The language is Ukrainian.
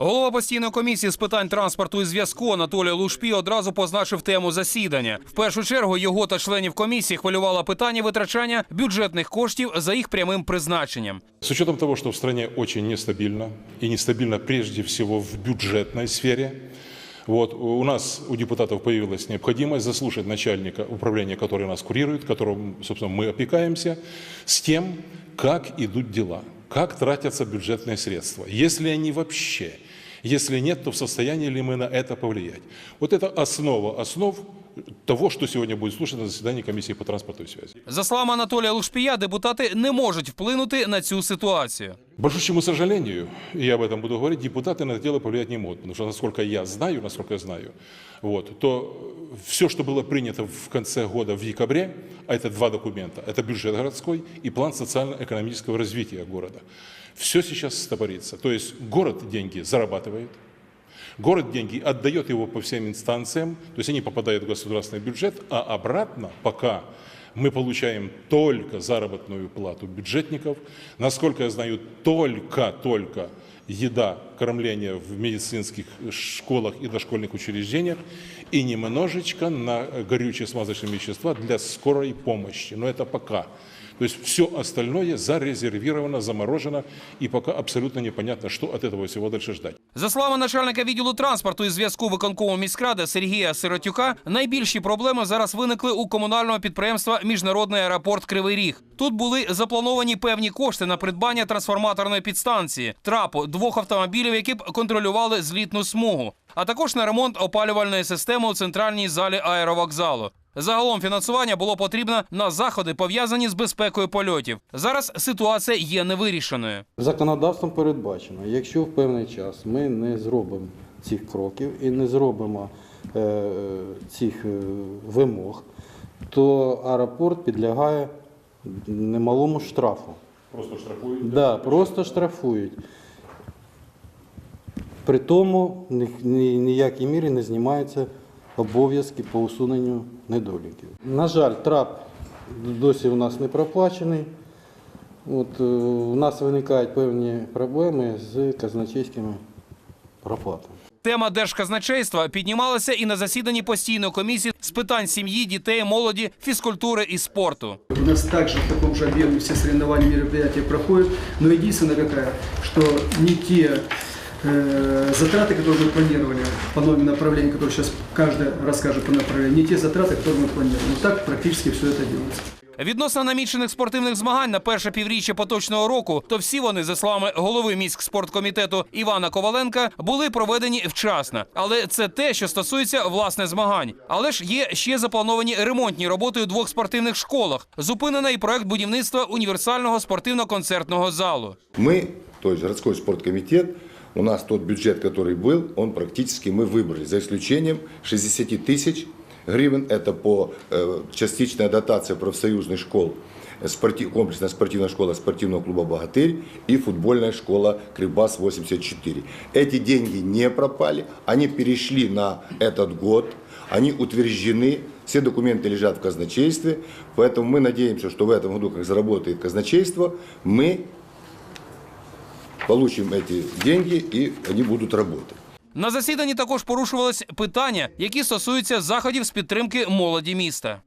Голова постійної комісії з питань транспорту і зв'язку Анатолій Лушпі одразу позначив тему засідання. В першу чергу його та членів комісії хвилювало питання витрачання бюджетних коштів за їх прямим призначенням. С учетом того, что в стране очень нестабильно, и нестабильно прежде всего в бюджетной сфере, вот, у нас, у депутатов появилась необходимость заслушать начальника управления, который нас курирует, которым, собственно, мы опекаемся, с тем, как идут дела, как тратятся бюджетные средства, если они вообще, если нет, то в состоянии ли мы на это повлиять. Вот это основа основ того, что сегодня будет слушать на заседании комиссии по транспорту и связи. За словами Анатолія Лушпія, депутати не можуть вплинути на цю ситуацію. К Большущему сожалению, и я об этом буду говорить, депутаты на это дело повлиять не могут. Потому что, насколько я знаю, насколько я знаю, вот, то все, что было принято в конце года, в декабре, а это два документа, это бюджет городской и план социально-экономического развития города, все сейчас стопорится. То есть город деньги зарабатывает, Город деньги отдает его по всем инстанциям, то есть они попадают в государственный бюджет, а обратно пока мы получаем только заработную плату бюджетников. Насколько я знаю, только-только еда, кормление в медицинских школах и дошкольных учреждениях и немножечко на горючие смазочные вещества для скорой помощи. Но это пока. То есть все остальное зарезервировано, заморожено, и пока абсолютно непонятно, что от этого всего дальше ждать. За словами начальника відділу транспорту і зв'язку виконкому міськради Сергія Сиротюка, найбільші проблеми зараз виникли у комунального підприємства Міжнародний аеропорт Кривий Ріг. Тут були заплановані певні кошти на придбання трансформаторної підстанції, трапу двох автомобілів, які б контролювали злітну смугу, а також на ремонт опалювальної системи у центральній залі аеровокзалу. Загалом фінансування було потрібно на заходи, пов'язані з безпекою польотів. Зараз ситуація є невирішеною. Законодавством передбачено, якщо в певний час ми не зробимо цих кроків і не зробимо е, цих е, вимог, то аеропорт підлягає немалому штрафу. Просто штрафуют. Да, просто штрафують. При тому ні, ні, ніякій мірі не знімаються обов'язки по усуненню недоліків. На жаль, трап досі у нас не проплачений. От, е, у нас виникають певні проблеми з казначейськими проплатами. Тема держказначейства піднімалася і на засіданні постійної комісії з питань сім'ї, дітей, молоді, фізкультури і спорту. У нас также в таком же объеме все соревнования, мероприятия проходят, но единственное какая, что не э, затраты, которые мы планировали по новым направлениям, которые сейчас каждый расскажет по направлению, не те затраты, которые мы планировали. Но так практически все это делается. Відносно намічених спортивних змагань на перше півріччя поточного року, то всі вони, за словами голови міськспорткомітету Івана Коваленка, були проведені вчасно. Але це те, що стосується власне змагань. Але ж є ще заплановані ремонтні роботи у двох спортивних школах. Зупинений проект будівництва універсального спортивно-концертного залу. Мы, то есть городской спорткомитет, у нас тот бюджет, который был, он практически мы выбрали, за исключением 60 тысяч гривен. Это по э, частичная дотация профсоюзных школ, э, спорти- комплексная спортивная школа спортивного клуба «Богатырь» и футбольная школа «Крыбас-84». Эти деньги не пропали, они перешли на этот год, они утверждены, все документы лежат в казначействе, поэтому мы надеемся, что в этом году, как заработает казначейство, мы получим эти деньги и они будут работать. На засіданні також порушувались питання, які стосуються заходів з підтримки молоді міста.